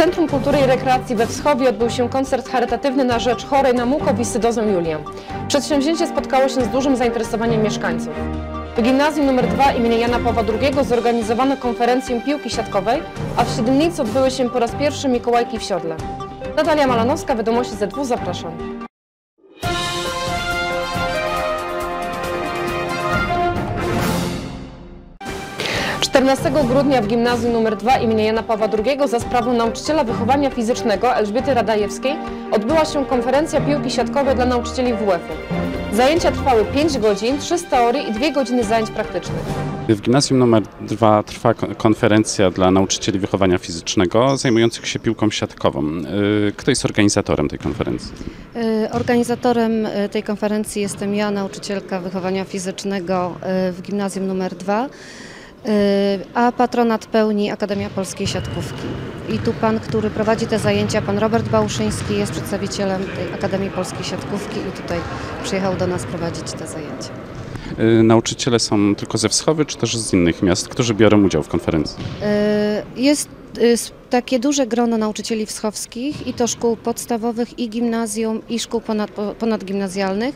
Centrum Kultury i Rekreacji we Wschowie odbył się koncert charytatywny na rzecz chorej na mukowiscydozę Julię. Przedsięwzięcie spotkało się z dużym zainteresowaniem mieszkańców. W gimnazjum nr 2 im. Jana Pawła II zorganizowano konferencję piłki siatkowej, a w Siedlnicy odbyły się po raz pierwszy Mikołajki w Siodle. Natalia Malanowska, Wiadomości Z2, zapraszam. 14 grudnia w gimnazjum nr 2 im. Jana Pawła II za sprawą nauczyciela wychowania fizycznego Elżbiety Radajewskiej odbyła się konferencja piłki siatkowej dla nauczycieli WF-u. Zajęcia trwały 5 godzin, 3 z teorii i 2 godziny zajęć praktycznych. W gimnazjum nr 2 trwa ko- konferencja dla nauczycieli wychowania fizycznego zajmujących się piłką siatkową. Y, Kto jest organizatorem tej konferencji? Y, Organizatorem y, tej konferencji jestem ja, nauczycielka wychowania fizycznego w gimnazjum nr 2, a patronat pełni Akademia Polskiej Siatkówki. I tu pan, który prowadzi te zajęcia, pan Robert Bałuszyński jest przedstawicielem tej Akademii Polskiej Siatkówki i tutaj przyjechał do nas prowadzić te zajęcia. Y, Nauczyciele są tylko ze Wschowy, czy też z innych miast, którzy biorą udział w konferencji? Y, Jest y, takie duże grono nauczycieli wschowskich i to szkół podstawowych i gimnazjum i szkół ponad, po- ponadgimnazjalnych.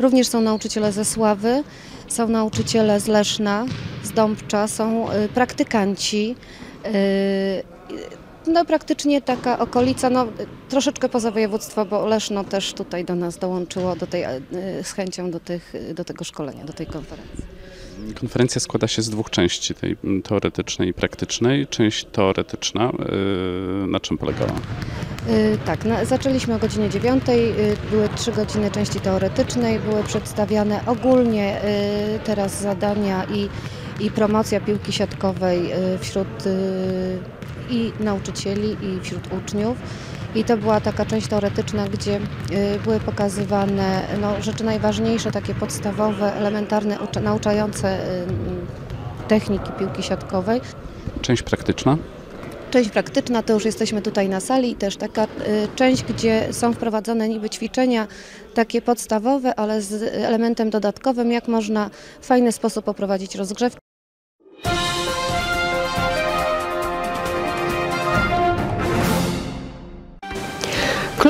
Również są nauczyciele ze Sławy, są nauczyciele z Leszna, z Dąbcza, są y, praktykanci. y, No praktycznie taka okolica, no troszeczkę poza województwo, bo Leszno też tutaj do nas dołączyło do tej, y, z chęcią do, tych, do tego szkolenia, do tej konferencji. Konferencja składa się z dwóch części, tej teoretycznej i praktycznej. Część teoretyczna, na czym polegała? Y, Tak, na, zaczęliśmy o godzinie 9, były trzy godziny części teoretycznej, były przedstawiane ogólnie y, teraz zadania i, i promocja piłki siatkowej y, wśród y, i nauczycieli i wśród uczniów. I to była taka część teoretyczna, gdzie y, były pokazywane no, rzeczy najważniejsze, takie podstawowe, elementarne, ucza- nauczające y, techniki piłki siatkowej. Część praktyczna? Część praktyczna to już jesteśmy tutaj na sali też taka y, część, gdzie są wprowadzone niby ćwiczenia takie podstawowe, ale z elementem dodatkowym, jak można w fajny sposób poprowadzić rozgrzewkę.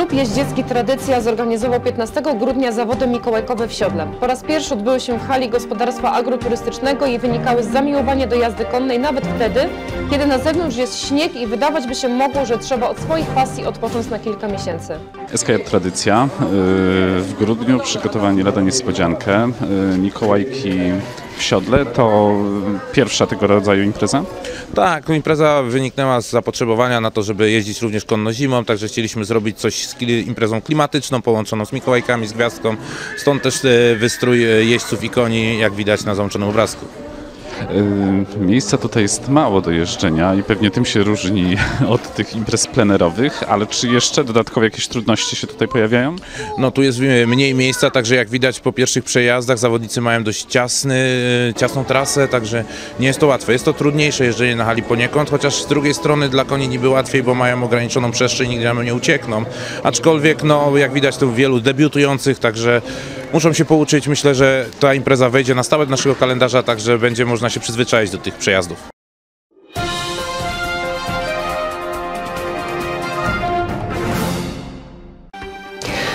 Klub Jeździecki Tradycja zorganizował 15 grudnia zawody mikołajkowe w Siodle. Po raz pierwszy odbyły się w hali gospodarstwa agroturystycznego i wynikały z zamiłowania do jazdy konnej nawet wtedy, kiedy na zewnątrz jest śnieg i wydawać by się mogło, że trzeba od swoich pasji odpocząć na kilka miesięcy. SKR Tradycja. y, W grudniu przygotowani lada niespodziankę. y, Mikołajki w Siodle to pierwsza tego rodzaju impreza. Tak, no impreza wyniknęła z zapotrzebowania na to, żeby jeździć również konno zimą, także chcieliśmy zrobić coś z imprezą klimatyczną, połączoną z Mikołajkami, z gwiazdką. Stąd też e, wystrój e, jeźdźców i koni, jak widać na załączonym obrazku. Y, Miejsca tutaj jest mało do jeżdżenia i pewnie tym się różni od tych imprez plenerowych, ale czy jeszcze dodatkowo jakieś trudności się tutaj pojawiają? No tu jest mniej miejsca, także jak widać po pierwszych przejazdach zawodnicy mają dość ciasny, e, ciasną trasę, także nie jest to łatwe. Jest to trudniejsze jeżdżenie na hali poniekąd, chociaż z drugiej strony dla koni niby łatwiej, bo mają ograniczoną przestrzeń, nigdzie nam nie uciekną. Aczkolwiek, no jak widać tu wielu debiutujących, także muszą się pouczyć. Myślę, że ta impreza wejdzie na stałe do naszego kalendarza, także będzie można się przyzwyczaić do tych przejazdów.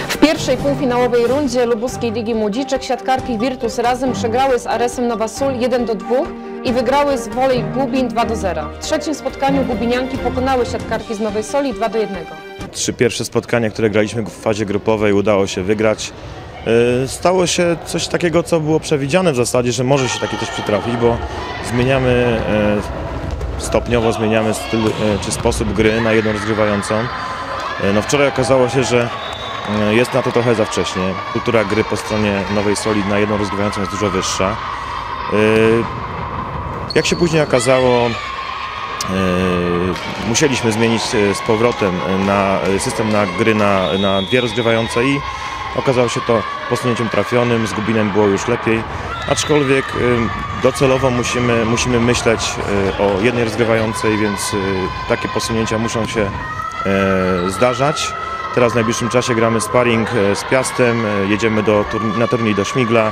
W pierwszej półfinałowej rundzie Lubuskiej Ligi Młodziczek siatkarki Virtus razem przegrały z Aresem Nowa Sól 1 do 2 i wygrały z Wolej Gubin 2 do 0. W trzecim spotkaniu Gubinianki pokonały siatkarki z Nowej Soli 2 do 1. Trzy pierwsze spotkania, które graliśmy w fazie grupowej, udało się wygrać. Yy, Stało się coś takiego, co było przewidziane w zasadzie, że może się takie coś przytrafić, bo zmieniamy yy, stopniowo zmieniamy styl yy, czy sposób gry na jedną rozgrywającą. No wczoraj okazało się, że jest na to trochę za wcześnie. Kultura gry po stronie Nowej Soli na jedną rozgrywającą jest dużo wyższa. Jak się później okazało, musieliśmy zmienić z powrotem na system na gry na, na dwie rozgrywające i okazało się to posunięciem trafionym, z Gubinem było już lepiej, aczkolwiek e, docelowo musimy, musimy myśleć e, o jednej rozgrywającej, więc e, takie posunięcia muszą się zdarzać. Teraz w najbliższym czasie gramy sparring z Piastem, jedziemy do, na turniej do Śmigla,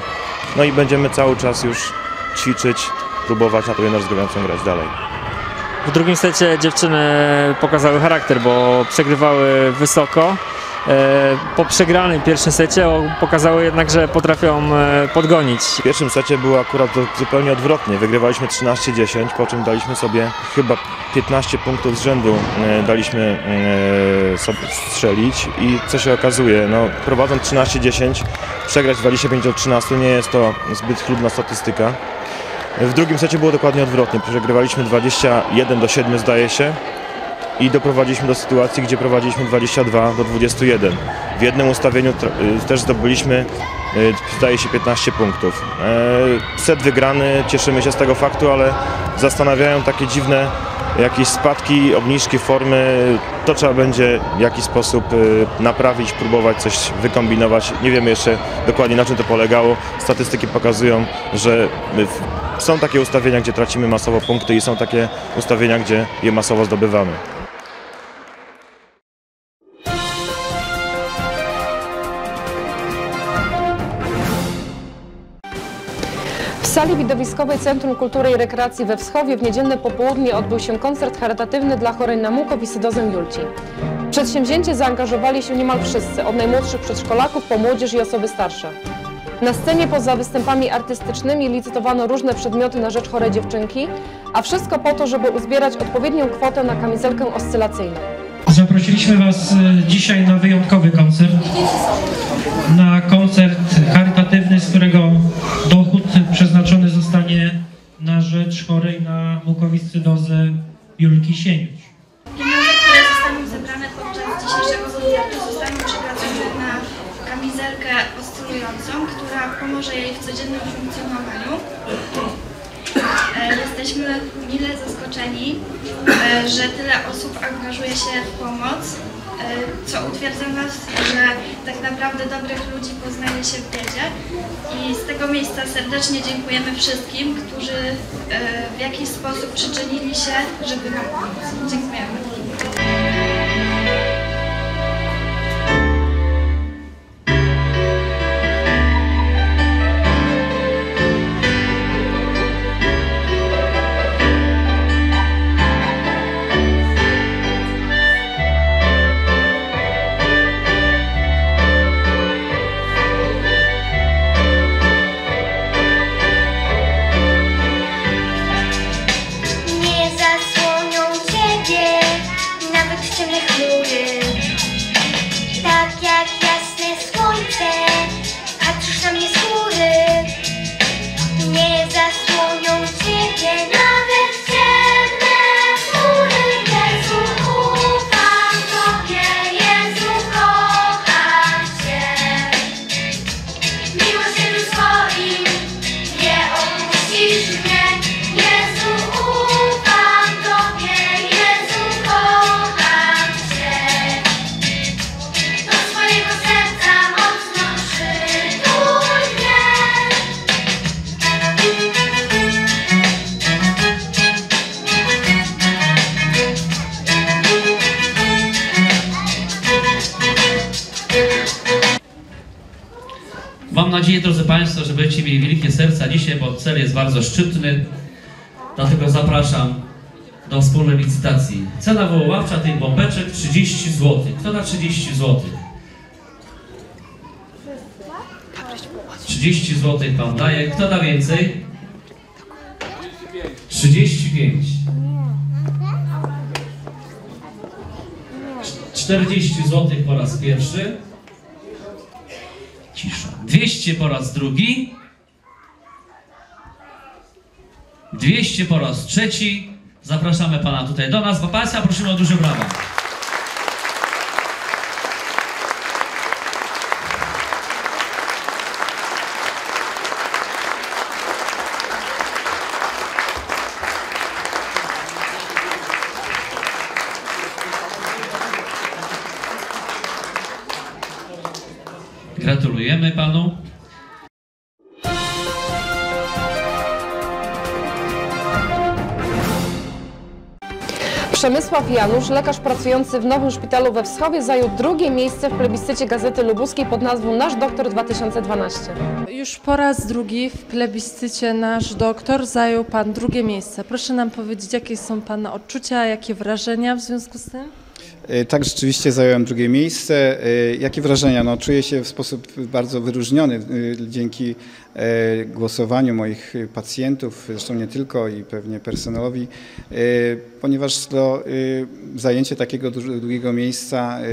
no i będziemy cały czas już ćwiczyć, próbować na tą jedną rozgrywającą grać dalej. W drugim secie dziewczyny pokazały charakter, bo przegrywały wysoko. E, Po przegranym pierwszym secie pokazały jednak, że potrafią e, podgonić. W pierwszym secie było akurat zupełnie odwrotnie. Wygrywaliśmy 13-10, po czym daliśmy sobie chyba 15 punktów z rzędu e, daliśmy sobie strzelić i co się okazuje, no prowadząc 13-10, przegrać 25 do 13 nie jest to zbyt chlubna statystyka. W drugim secie było dokładnie odwrotnie. Przegrywaliśmy 21 do 7 zdaje się i doprowadziliśmy do sytuacji, gdzie prowadziliśmy 22 do 21. W jednym ustawieniu y, też zdobyliśmy y, zdaje się 15 punktów. E, Set wygrany, cieszymy się z tego faktu, ale zastanawiają takie dziwne jakieś spadki, obniżki formy. To trzeba będzie w jakiś sposób y, naprawić, próbować coś wykombinować. Nie wiemy jeszcze dokładnie na czym to polegało. Statystyki pokazują, że są takie ustawienia, gdzie tracimy masowo punkty i są takie ustawienia, gdzie je masowo zdobywamy. Sali widowiskowej Centrum Kultury i Rekreacji we Wschowie w niedzielne popołudnie odbył się koncert charytatywny dla chorej na mukowiscydozę Julci. W przedsięwzięcie zaangażowali się niemal wszyscy, od najmłodszych przedszkolaków po młodzież i osoby starsze. Na scenie poza występami artystycznymi licytowano różne przedmioty na rzecz chorej dziewczynki, a wszystko po to, żeby uzbierać odpowiednią kwotę na kamizelkę oscylacyjną. Zaprosiliśmy Was e, dzisiaj na wyjątkowy koncert. Na koncert charytatywny, z którego dochód przeznaczony zostanie na rzecz chorej na mukowiscydozę Julki Sieniuć. Pieniądze, które zostaną zebrane podczas dzisiejszego koncertu zostaną przekazane na kamizelkę oscylującą, która pomoże jej w codziennym funkcjonowaniu. E, Jesteśmy mile zaskoczeni, e, że tyle osób angażuje się w pomoc, e, co utwierdza nas, że tak naprawdę dobrych ludzi poznaje się w biedzie. I z tego miejsca serdecznie dziękujemy wszystkim, którzy e, w jakiś sposób przyczynili się, żeby nam pomóc. Dziękujemy. Nadzieję, drodzy Państwo, że będziecie mieli wielkie serca dzisiaj, bo cel jest bardzo szczytny. Dlatego zapraszam do wspólnej licytacji. Cena wywoławcza tych bombeczek 30 zł. Kto da 30 zł? 30 zł Pan daje. Kto da więcej? 35. 40 zł po raz pierwszy. Cisza. 200 po raz drugi. 200 po raz trzeci. Zapraszamy pana tutaj do nas. Państwa prosimy o duże brawa. Gratulujemy panu. Przemysław Janusz, lekarz pracujący w nowym szpitalu we Wschowie, zajął drugie miejsce w plebiscycie Gazety Lubuskiej pod nazwą Nasz Doktor 2012. Już po raz drugi w plebiscycie nasz doktor zajął Pan drugie miejsce. Proszę nam powiedzieć, jakie są Pana odczucia, jakie wrażenia w związku z tym? E, Tak, rzeczywiście zająłem drugie miejsce. E, Jakie wrażenia? No, czuję się w sposób bardzo wyróżniony e, dzięki głosowaniu moich e, pacjentów, zresztą nie tylko i pewnie personelowi, e, ponieważ to e, zajęcie takiego drugiego miejsca e,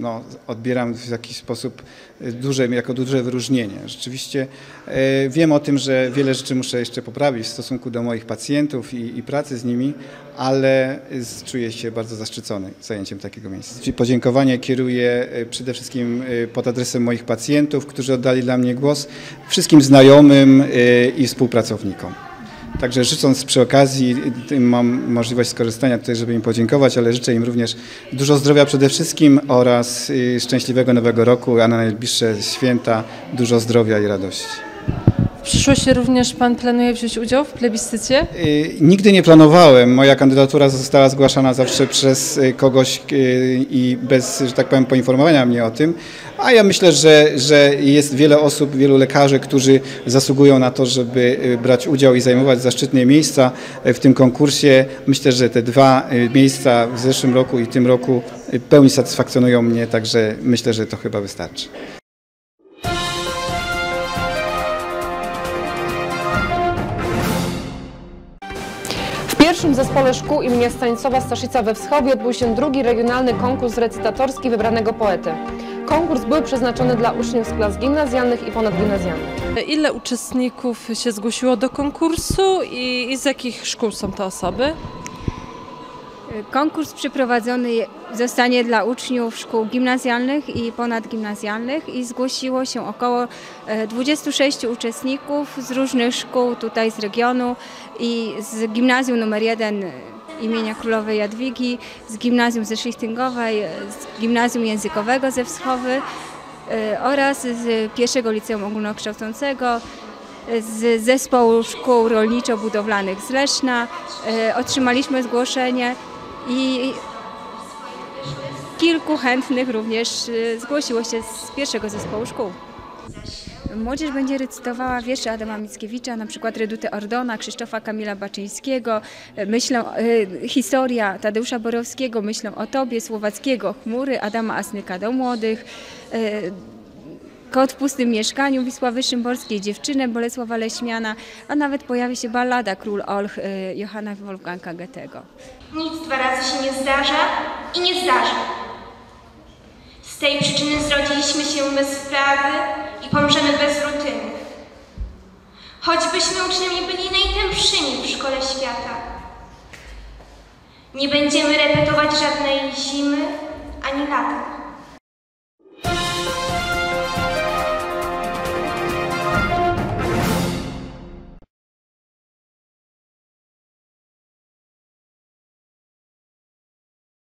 no, odbieram w jakiś sposób e, duże, jako duże wyróżnienie. Rzeczywiście e, wiem o tym, że wiele rzeczy muszę jeszcze poprawić w stosunku do moich pacjentów i, i pracy z nimi, ale czuję się bardzo zaszczycony zajęciem takiego miejsca. Podziękowanie kieruję e, przede wszystkim e, pod adresem moich pacjentów, którzy oddali dla mnie głos, wszystkim znajomym e, i współpracownikom. Także życząc przy okazji, y, tym mam możliwość skorzystania tutaj, żeby im podziękować, ale życzę im również dużo zdrowia przede wszystkim oraz y, szczęśliwego nowego roku, a na najbliższe święta dużo zdrowia i radości. W przyszłości również Pan planuje wziąć udział w plebiscycie? Y, Nigdy nie planowałem. Moja kandydatura została zgłaszana zawsze przez y, kogoś y, i bez, że tak powiem, poinformowania mnie o tym. A ja myślę, że, że jest wiele osób, wielu lekarzy, którzy zasługują na to, żeby brać udział i zajmować zaszczytne miejsca w tym konkursie. Myślę, że te dwa miejsca w zeszłym roku i tym roku pełni satysfakcjonują mnie, także myślę, że to chyba wystarczy. W pierwszym zespole szkół imienia Stanisława Staszica we Wschowie odbył się drugi regionalny konkurs recytatorski wybranego poety. Konkurs był przeznaczony dla uczniów z klas gimnazjalnych i ponadgimnazjalnych. Ile uczestników się zgłosiło do konkursu i, i z jakich szkół są te osoby? Konkurs przeprowadzony zostanie dla uczniów szkół gimnazjalnych i ponadgimnazjalnych i zgłosiło się około e, 26 uczestników z różnych szkół tutaj z regionu i z gimnazjum numer 1 imienia Królowej Jadwigi, z gimnazjum ze Szlichtingowej, z gimnazjum językowego ze Wschowy e, oraz z pierwszego liceum ogólnokształcącego z zespołu szkół rolniczo-budowlanych z Leszna. E, Otrzymaliśmy zgłoszenie i kilku chętnych również e, zgłosiło się z pierwszego zespołu szkół. Młodzież będzie recytowała wiersze Adama Mickiewicza, na przykład Redutę Ordona, Krzysztofa Kamila Baczyńskiego, e, myślę, e, historia Tadeusza Borowskiego, myślę o Tobie, Słowackiego, Chmury, Adama Asnyka do młodych, e, Kot w pustym mieszkaniu Wisławy Szymborskiej, Dziewczynę Bolesława Leśmiana, a nawet pojawi się ballada Król Olch Johanna Wolfganga Goethego. Nic dwa razy się nie zdarza i nie zdarzy. Tej przyczyny zrodziliśmy się bez sprawy i pomrzemy bez rutyny. Choćbyśmy uczniami byli najtępszymi w szkole świata. Nie będziemy repetować żadnej zimy ani lata.